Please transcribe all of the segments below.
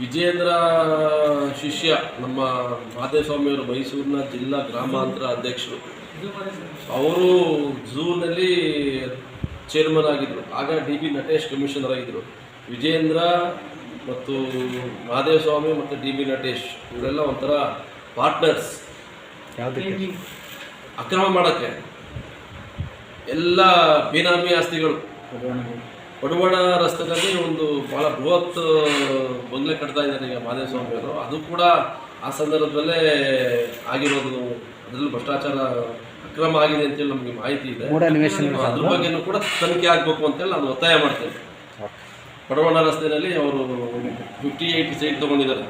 ವಿಜೇಂದ್ರ ಶಿಷ್ಯ ನಮ್ಮ ಮಾದೇಸ್ವಾಮಿಯವರು ಮೈಸೂರಿನ ಜಿಲ್ಲಾ ಗ್ರಾಮಾಂತರ ಅಧ್ಯಕ್ಷರು. ಅವರು ಝೂನಲ್ಲಿ ಚೇರ್ಮನ್ ಆಗಿದ್ದರು ಆಗ ಡಿ ಬಿ ನಟೇಶ್ ಕಮಿಷನರ್ ಆಗಿದ್ದರು ವಿಜೇಂದ್ರ ಮತ್ತು ಮಹಾದೇವಸ್ವಾಮಿ ಮತ್ತು ಡಿ ಬಿ ನಟೇಶ್ ಇವರೆಲ್ಲ ಒಂಥರ ಪಾರ್ಟ್ನರ್ಸ್ ಅಕ್ರಮ ಮಾಡೋಕ್ಕೆ. ಎಲ್ಲ ಬೇನಾಮಿ ಆಸ್ತಿಗಳು. ಪಡುವಣ ರಸ್ತೆಯಲ್ಲಿ ಒಂದು ಭಾಳ ಬೃಹತ್ ಬಂಗ್ಲೆ ಕಟ್ತಾ ಇದ್ದಾರೆ ಈಗ ಮಾದೇವಸ್ವಾಮಿ ಅವರು ಅದು ಕೂಡ ಆ ಸಂದರ್ಭದಲ್ಲೇ ಆಗಿರೋದು ಅದರಲ್ಲಿ ಭ್ರಷ್ಟಾಚಾರ ಅಕ್ರಮ ಆಗಿದೆ ಅಂತೇಳಿ ನಮಗೆ ಮಾಹಿತಿ ಇದೆ. ಅದ್ರ ಬಗ್ಗೆನೂ ಕೂಡ ತನಿಖೆ ಆಗಬೇಕು ಅಂತೇಳಿ ನಾನು ಒತ್ತಾಯ ಮಾಡ್ತೇನೆ. ಪಡವಣ ರಸ್ತೆಯಲ್ಲಿ ಅವರು ಫಿಫ್ಟಿ ಏಯ್ಟ್ ಸೈಟ್ ತೊಗೊಂಡಿದ್ದಾರೆ.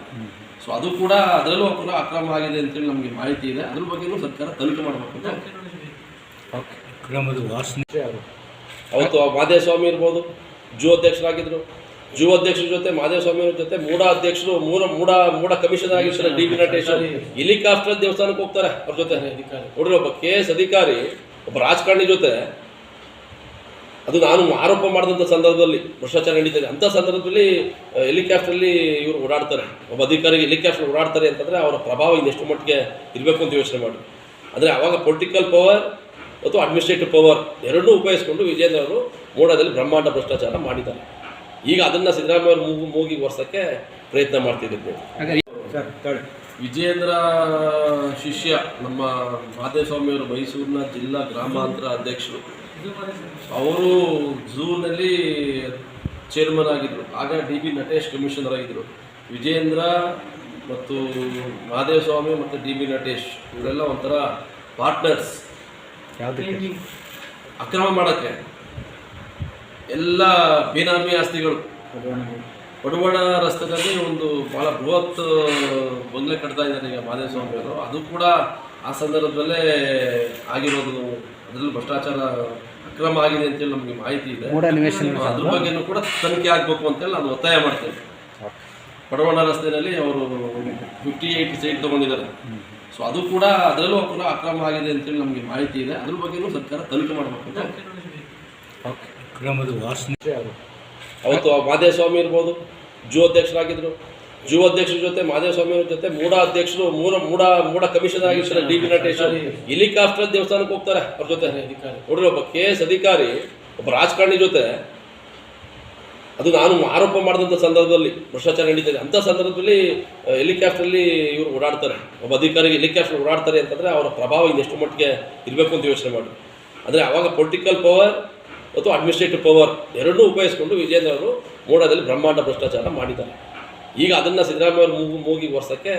ಸೊ ಅದು ಕೂಡ ಅದರಲ್ಲೂ ಕೂಡ ಅಕ್ರಮ ಆಗಿದೆ ಅಂತೇಳಿ ನಮಗೆ ಮಾಹಿತಿ ಇದೆ. ಅದ್ರ ಬಗ್ಗೆನೂ ಸರ್ಕಾರ ತನಿಖೆ ಮಾಡಬೇಕು ಅಂತ ಓಕೆ ವಾಸನೆ. ಅವತ್ತು ಆ ಮಾದೇವಸ್ವಾಮಿ ಇರ್ಬೋದು ಜೂ ಅಧ್ಯಕ್ಷರಾಗಿದ್ದರು ಜೂ ಅಧ್ಯಕ್ಷರ ಜೊತೆ ಮಾದೇವಸ್ವಾಮಿ ಅವ್ರ ಜೊತೆ ಮೂಡ ಅಧ್ಯಕ್ಷರು ಮೂಡ ಮೂಡ ಮೂಡ ಕಮಿಷನ್ ಆಗಿರ್ತಾರೆ ಡಿ ಪಿ ನಟೇಶ್ವರ್ ಹೆಲಿಕಾಪ್ಟರ್ ದೇವಸ್ಥಾನಕ್ಕೆ ಹೋಗ್ತಾರೆ ಅವ್ರ ಜೊತೆ. ನೋಡ್ರಿ ಒಬ್ಬ ಕೆ ಎಸ್ ಅಧಿಕಾರಿ ಒಬ್ಬ ರಾಜಕಾರಣಿ ಜೊತೆ ಅದು ನಾನು ಆರೋಪ ಮಾಡಿದಂಥ ಸಂದರ್ಭದಲ್ಲಿ ಭ್ರಷ್ಟಾಚಾರ ನಡೀತದೆ. ಅಂಥ ಸಂದರ್ಭದಲ್ಲಿ ಹೆಲಿಕಾಪ್ಟ್ರಲ್ಲಿ ಇವರು ಓಡಾಡ್ತಾರೆ. ಒಬ್ಬ ಅಧಿಕಾರಿ ಹೆಲಿಕಾಪ್ಟರ್ ಓಡಾಡ್ತಾರೆ ಅಂತಂದರೆ ಅವರ ಪ್ರಭಾವ ಇನ್ನೆಷ್ಟು ಮಟ್ಟಿಗೆ ಇರಬೇಕು ಅಂತ ಯೋಚನೆ ಮಾಡಿ ಅಂದರೆ ಅವಾಗ ಪೊಲಿಟಿಕಲ್ ಪವರ್ ಮತ್ತು ಅಡ್ಮಿನಿಸ್ಟ್ರೇಟಿವ್ ಪವರ್ ಎರಡನ್ನೂ ಉಪಯೋಗಿಸ್ಕೊಂಡು ವಿಜೇಂದ್ರ ಅವರು ಮೋಡದಲ್ಲಿ ಬ್ರಹ್ಮಾಂಡ ಭ್ರಷ್ಟಾಚಾರ ಮಾಡಿದ್ದಾರೆ. ಈಗ ಅದನ್ನು ಸಿದ್ದರಾಮಯ್ಯ ಅವರು ಮೂಗು ಮೂಗಿ ವರ್ಷಕ್ಕೆ ಪ್ರಯತ್ನ ಮಾಡ್ತಿದ್ದೀವಿ ವಿಜೇಂದ್ರ ಶಿಷ್ಯ ನಮ್ಮ ಮಾದೇಸ್ವಾಮಿಯವರು ಮೈಸೂರಿನ ಜಿಲ್ಲಾ ಗ್ರಾಮಾಂತರ ಅಧ್ಯಕ್ಷರು. ಅವರು ಝೂನಲ್ಲಿ ಚೇರ್ಮನ್ ಆಗಿದ್ದರು ಆಗ ಡಿ ಬಿ ನಟೇಶ್ ಕಮಿಷನರ್ ಆಗಿದ್ದರು ವಿಜೇಂದ್ರ ಮತ್ತು ಮಹಾದೇವಸ್ವಾಮಿ ಮತ್ತು ಡಿ ಬಿ ನಟೇಶ್ ಇವರೆಲ್ಲ ಒಂಥರ ಪಾರ್ಟ್ನರ್ಸ್ ಯಾವುದಕ್ಕೆ? ಅಕ್ರಮ ಮಾಡೋಕ್ಕೆ ಎಲ್ಲ ಬೇನಾಮಿ ಆಸ್ತಿಗಳು ಪಡುವಣ ರಸ್ತೆಯಲ್ಲಿ ಒಂದು ಭಾಳ ಬೃಹತ್ ಬಂಗ್ಲೆ ಕಟ್ತಾ ಇದ್ದಾರೆ ಈಗ ಮಾದೇವಸ್ವಾಮಿ ಅವರು. ಅದು ಕೂಡ ಆ ಸಂದರ್ಭದಲ್ಲೇ ಆಗಿರೋದು ಅದರಲ್ಲಿ ಭ್ರಷ್ಟಾಚಾರ ಅಕ್ರಮ ಆಗಿದೆ ಅಂತೇಳಿ ನಮಗೆ ಮಾಹಿತಿ ಇದೆ. ಅದ್ರ ಬಗ್ಗೆನೂ ಕೂಡ ತನಿಖೆ ಆಗಬೇಕು ಅಂತೇಳಿ ನಾನು ಒತ್ತಾಯ ಮಾಡ್ತೇನೆ. ಪಡವಣ ರಸ್ತೆಯಲ್ಲಿ ಅವರು ಫಿಫ್ಟಿ ಏಯ್ಟ್ ಸೈಟ್ ತೊಗೊಂಡಿದ್ದಾರೆ. ಸೊ ಅದು ಕೂಡ ಅದರಲ್ಲೂ ಕೂಡ ಅಕ್ರಮ ಆಗಿದೆ ಅಂತೇಳಿ ನಮಗೆ ಮಾಹಿತಿ ಇದೆ. ಅದ್ರ ಬಗ್ಗೆನೂ ಸರ್ಕಾರ ತನಿಖೆ ಮಾಡಬೇಕು ಅಕ್ರಮದ ವಾಸನೆ. ಅವತ್ತು ಆ ಮಾದೇವಸ್ವಾಮಿ ಇರ್ಬೋದು ಜೂ ಅಧ್ಯಕ್ಷರಾಗಿದ್ದರು ಜೂ ಅಧ್ಯಕ್ಷರ ಜೊತೆ ಮಾದೇವಸ್ವಾಮಿ ಅವ್ರ ಜೊತೆ ಮೂಡ ಅಧ್ಯಕ್ಷರು ಮೂಡ ಮೂಡ ಮೂಡ ಕಮಿಷನರ್ ಆಗಿರ್ತಾರೆ ಡಿ ಬಿ ನಟೇಶ್ವರ್ ಹೆಲಿಕಾಪ್ಟರ್ ದೇವಸ್ಥಾನಕ್ಕೆ ಹೋಗ್ತಾರೆ ಅವ್ರ ಜೊತೆ. ನೋಡ್ರಿ ಒಬ್ಬ ಕೆ ಎಸ್ ಅಧಿಕಾರಿ ಒಬ್ಬ ರಾಜಕಾರಣಿ ಜೊತೆ ಅದು ನಾನು ಆರೋಪ ಮಾಡಿದಂಥ ಸಂದರ್ಭದಲ್ಲಿ ಭ್ರಷ್ಟಾಚಾರ ನಡೀತದೆ. ಅಂಥ ಸಂದರ್ಭದಲ್ಲಿ ಹೆಲಿಕಾಪ್ಟ್ರಲ್ಲಿ ಇವರು ಓಡಾಡ್ತಾರೆ. ಒಬ್ಬ ಅಧಿಕಾರಿ ಹೆಲಿಕಾಪ್ಟರ್ ಓಡಾಡ್ತಾರೆ ಅಂತಂದರೆ ಅವರ ಪ್ರಭಾವ ಇನ್ನೆಷ್ಟು ಮಟ್ಟಿಗೆ ಇರಬೇಕು ಅಂತ ಯೋಚನೆ ಮಾಡಿ. ಅಂದರೆ ಆವಾಗ ಪೊಲಿಟಿಕಲ್ ಪವರ್ ಮತ್ತು ಅಡ್ಮಿನಿಸ್ಟ್ರೇಟಿವ್ ಪವರ್ ಎರಡನ್ನೂ ಉಪಯೋಗಿಸ್ಕೊಂಡು ವಿಜೇಂದ್ರ ಅವರು ಮೋಡದಲ್ಲಿ ಬ್ರಹ್ಮಾಂಡ ಭ್ರಷ್ಟಾಚಾರ ಮಾಡಿದ್ದಾರೆ. ಈಗ ಅದನ್ನು ಸಿದ್ದರಾಮಯ್ಯ ಮೂಗು ಮೂಗಿ ಒರೆಸೋಕ್ಕೆ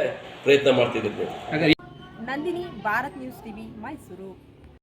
ಪ್ರಯತ್ನ ಮಾಡ್ತಿದ್ದೀವಿ ನಂದಿನಿ, ಭಾರತ್ ನ್ಯೂಸ್ ಟಿವಿ, ಮೈಸೂರು.